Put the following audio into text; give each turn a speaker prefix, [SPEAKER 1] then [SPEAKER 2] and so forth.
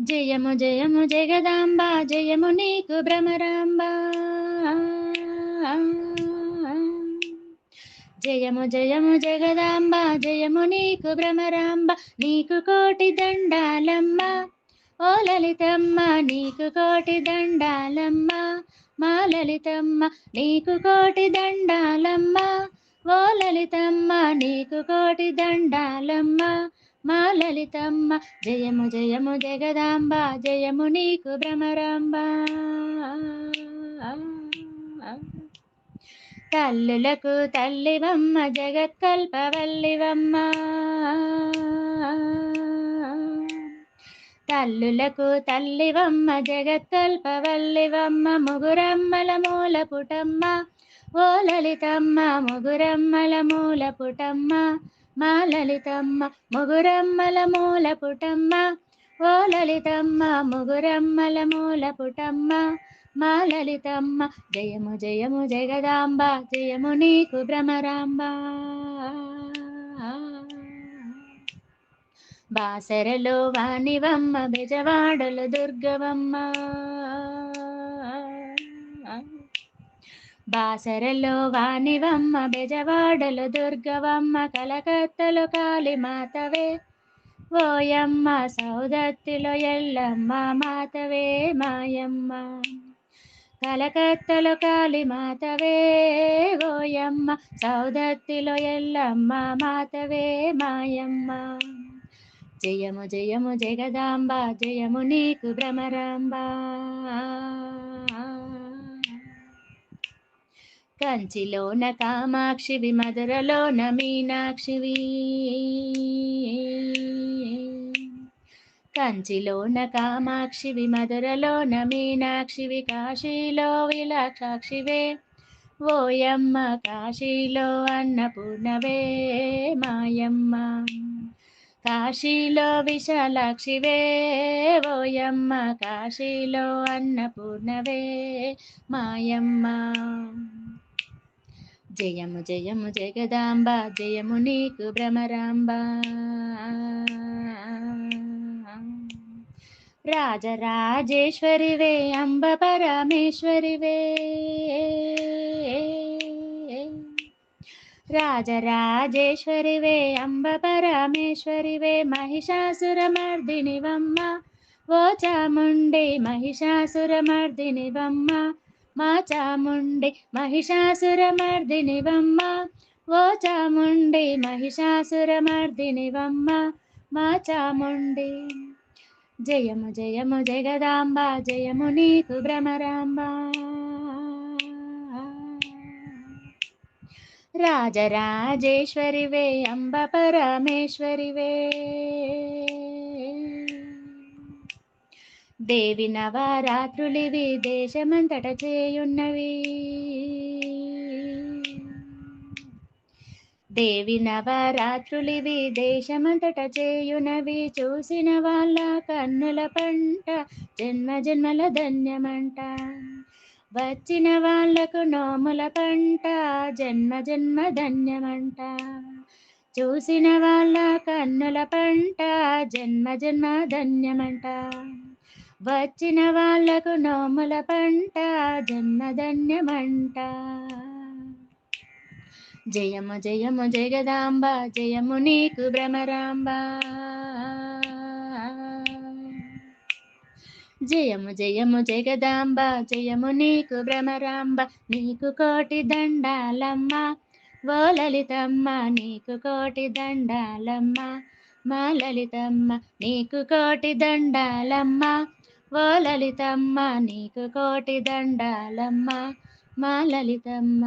[SPEAKER 1] జయము జయము జగదాంబ జయము నీకు భ్రమరాంబ. జయము జయము జగదాంబ జయము నీకు భ్రమరాంబ నీకు కోటి దండాలమ్మ. ఓ లలితమ్మ నీకు కోటి దండాలమ్మ. మా లలితమ్మ నీకు కోటి దండాలమ్మ. ఓ లలితమ్మ నీకు కోటి దండాలమ్మ. మా లలితమ్మ. జయము జయము జగదాంబ. జయము నీకు భ్రమరాంబ. తల్లులకు తల్లివమ్మ జగత్కల్పవల్లివమ్మ. తల్లులకు తల్లివమ్మ జగత్కల్పవల్లివమ్మ. ముగురమ్మల మూల పుటమ్మ. ఓ లలితమ్మ ముగురమ్మల మూల పుటమ్మ. మా లలితమ్మ ముగురమ్మల మూల పుటమ్మ. ఓ లలితమ్మ ముగురమ్మల మూల పుటమ్మ. మా లలితమ్మ జయము జయము జగదాంబ జయము నీకు భ్రమరాంబ. బాసరలో వాణివమ్మ బెజవాడలు దుర్గవమ్మ. బాసరలో వాణివమ్మ బెజవాడలు దుర్గవమ్మ కలకత్తలో కాళీమాతవే. ఓయమ్మ సౌదత్తిలో ఎల్లమ్మ మాతవే మాయమ్మ. కలకత్తలో కాళీమాతవే. ఓయమ్మ సౌదత్తిలో ఎల్లమ్మ మాతవే మాయమ్మ. జయము జయము జగదాంబ జయము నీకు భ్రమరాంబా. కంచిలోన కామాక్షివి మధురలోన మీనాక్షివి కంచిలోన కామాక్షివి మధురలోన మీనాక్షివి కాశీలో విలాక్షాక్షివే ఓయమ్మ కాశీలో అన్నపూర్ణవే మాయమ్మ. కాశీలో విశాలాక్షివే ఓయమ్మ కాశీలో అన్నపూర్ణవే మాయమ్మ. జయము జయము జగదాంబ జయము నీకు భ్రమరాంబ. రాజరాజేశ్వరివే అంబ పరమేశ్వరివే. రాజరాజేశ్వరివే అంబ పరమేశ్వరివే. మహిషాసురమర్దినివమ్మ ఓ చాముండి మహిషాసురమర్దినివమ్మ. మా చాముండి మహిషాసురమర్దినివమ్మ. ఓ చాముండి మహిషాసురమర్దినివమ్మ. మా చాముండి జయము జయము జగదాంబ జయము నీకు భ్రమరాంబ. రాజరాజేశ్వరివే అంబ పరమేశ్వరివే. దేవి నవరాత్రులివి దేశమంతట చేయున్నవి. దేవి నవరాత్రులివి దేశమంతట చేయునవి చూసిన వాళ్ళ కన్నుల పంట జన్మ జన్మల ధన్యమంట. వచ్చిన వాళ్ళకు నోముల పంట జన్మ జన్మ ధన్యమంట. చూసిన వాళ్ళ కన్నుల పంట జన్మ జన్మ ధన్యమంట. వచ్చిన వాళ్ళకు నోముల పంట జన్మధన్యమంట జయము జయము జగదాంబ జయము నీకు భ్రమరాంబ. జయము జయము జగదాంబ జయము నీకు భ్రమరాంబ నీకు కోటి దండాలమ్మ. ఓ లలితమ్మ నీకు కోటి దండాలమ్మ. మా లలితమ్మ నీకు కోటి దండాలమ్మ. ఓ లలితమ్మ నీకు కోటి దండాలమ్మ మా లలితమ్మ.